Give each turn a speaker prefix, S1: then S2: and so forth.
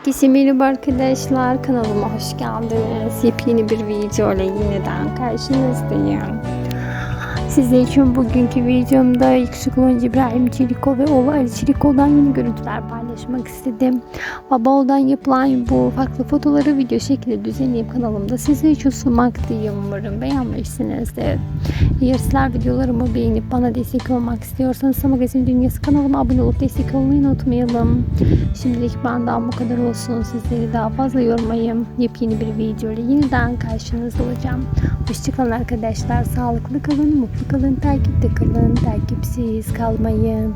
S1: Herkese merhaba arkadaşlar kanalıma hoş geldiniz. Yepyeni bir video ile yeniden karşınızdayım. Sizler için bugünkü videomda yakışıklı oyuncu İbrahim Çeliko ve oğlu Ali Çeliko'dan yeni görüntüler paylaşmak istedim. Babaoğlu'dan yapılan bu farklı fotoları video şekilde düzenleyip kanalımda sizler için sunmaktayım. Umarım beğenmişsinizdir. Eğer sizler videolarımı beğenip bana destek olmak istiyorsanız Magazin Dünyası kanalıma abone olup destek olmayı unutmayalım. Şimdilik benden bu kadar olsun. Sizleri daha fazla yormayayım. Yepyeni bir video ile yeniden karşınızda olacağım. Hoşçakalın arkadaşlar. Sağlıklı kalın, mutlu kalın, takipte kalın, takipsiz kalmayın.